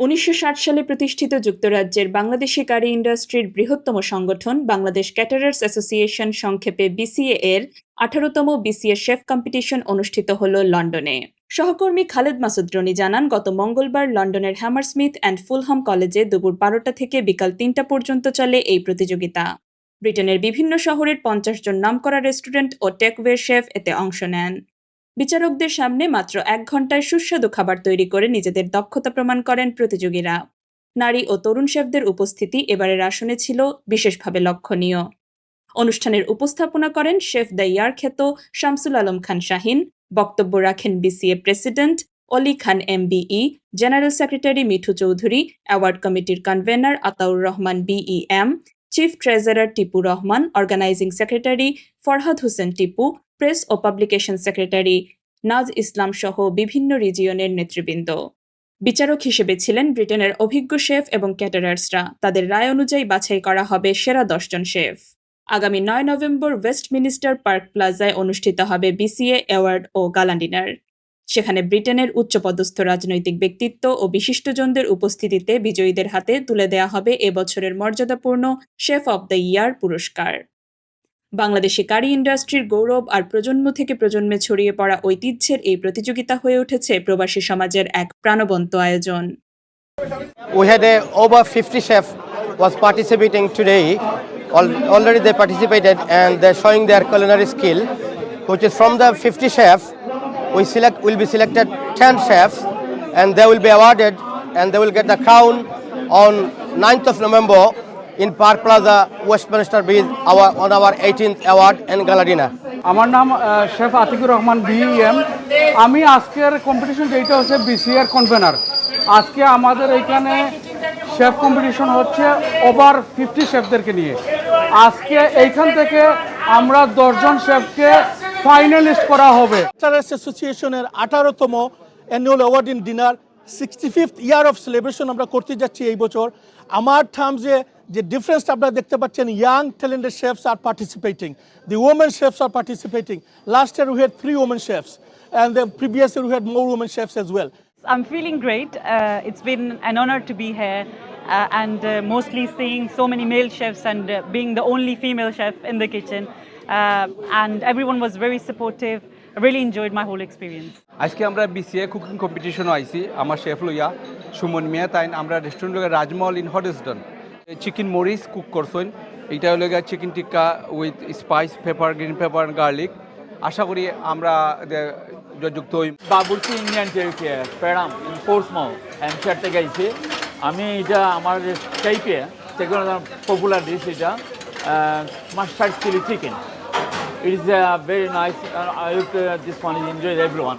উনিশশো ষাট সালে প্রতিষ্ঠিত যুক্তরাজ্যের বাংলাদেশি গাড়ি ইন্ডাস্ট্রির বৃহত্তম সংগঠন বাংলাদেশ ক্যাটারার্স অ্যাসোসিয়েশন সংক্ষেপে বিসিএ এর আঠারোতম বিসিএ শেফ কম্পিটিশন অনুষ্ঠিত হল লন্ডনে। সহকর্মী খালেদ মাসুদ রনি জানান, গত মঙ্গলবার লন্ডনের হ্যামারস্মিথ অ্যান্ড ফুলহাম কলেজে দুপুর বারোটা থেকে বিকাল তিনটা পর্যন্ত চলে এই প্রতিযোগিতা। ব্রিটেনের বিভিন্ন শহরের পঞ্চাশ জন নামকরা রেস্টুরেন্ট ও টেকওয়ে শেফ এতে অংশ নেন। বিচারকদের সামনে মাত্র এক ঘন্টায় সুস্বাদু খাবার তৈরি করে নিজেদের দক্ষতা প্রমাণ করেন প্রতিযোগীরা। নারী ও তরুণ শেফদের উপস্থিতি এবারের আসনে ছিল বিশেষভাবে লক্ষণীয়। অনুষ্ঠানের উপস্থাপনা করেন শেফ দ্য ইয়ার খ্যাত শামসুল আলম খান শাহিন, বক্তব্য রাখেন BCA president Oli Khan MBE, general secretary Mithu Chowdhury, award কমিটির convener Ataur Rahman BEM, chief treasurer Tipu Rahman, organising secretary Farhad Hossain Tipu press ও পাবলিকেশন সেক্রেটারি নাজ ইসলাম সহ বিভিন্ন রিজিয়নের নেতৃবৃন্দ। বিচারক হিসেবে ছিলেন ব্রিটেনের অভিজ্ঞ শেফ এবং ক্যাটারার্সরা। তাদের রায় অনুযায়ী বাছাই করা হবে সেরা দশজন শেফ। আগামী নয় নভেম্বর ওয়েস্টমিনিস্টার পার্ক প্লাজায় অনুষ্ঠিত হবে বিসিএ অ্যাওয়ার্ড ও গালা ডিনার সেখানে ব্রিটেনের উচ্চপদস্থ রাজনৈতিক ব্যক্তিত্ব ও বিশিষ্টজনদের উপস্থিতিতে বিজয়ীদের হাতে তুলে দেয়া হবে এবছরের মর্যাদাপূর্ণ শেফ অব দ্য ইয়ার পুরস্কার। বাংলাদেশি কারি ইন্ডাস্ট্রির গৌরব আর প্রজন্ম থেকে প্রজন্মে ছড়িয়ে পড়া ঐতিহ্যের এই প্রতিযোগিতা হয়ে উঠেছে প্রবাসী সমাজের এক প্রাণবন্ত আয়োজন We had a, over 50 chefs was participating today. Al- already they participated and they're showing their culinary skill, which is from the 50 chefs, we select will be selected 10 chefs, and they will be awarded and they will get the crown on 9th of November in Park Plaza, Westminster Beach, our, on our 18th award and gala dinner. আমার নাম chef Atiqur Rahman BM আমি আজকের competition যেটা হচ্ছে VCR convener আজকে আমাদের এইখানে chef competition হচ্ছে ওভার ফিফটি শেফদেরকে নিয়ে। আজকে এইখান থেকে আমরা দশজন শেফকে ফাইনালিস্ট করা হবে। অ্যাসোসিয়েশনের আঠারোতম annual award in dinner sixty fifth year of celebration আমরা করতে যাচ্ছি এই বছর। আমার থাম যে ডিফারেন্সটা আপনারা দেখতে পাচ্ছেন ইয়াং ট্যালেন্টেড শেফস আর participating the women chefs R participating last year we had three women chefs and the previous year we had more women chefs as well I'm feeling great. Uh, it's been an honor to be here uh, and uh, mostly seeing so many male chefs and uh, being the only female chef in the kitchen. Uh, and everyone was very supportive. I really enjoyed my whole experience. আজকে আমরা BCA cooking কম্পিটিশনও আইছি আমার chef লইয়া সুমন মিয়া তাই আমরা restaurant Rajmahal in Hoddesdon chicken মরিচ cook করছেন এইটা হলো গিয়ে chicken tikka with spice pepper green pepper garlic আশা করি আমরা যুক্ত হই। বাবুর্চি ইন্ডিয়ান টেরিফিয়া প্যারাম হ্যামশার থেকে আইছি আমি এটা আমার যে টাইপে সেগুলো পপুলার ডিশ এটা mustard chilli chicken it is very nice I this one is enjoy everyone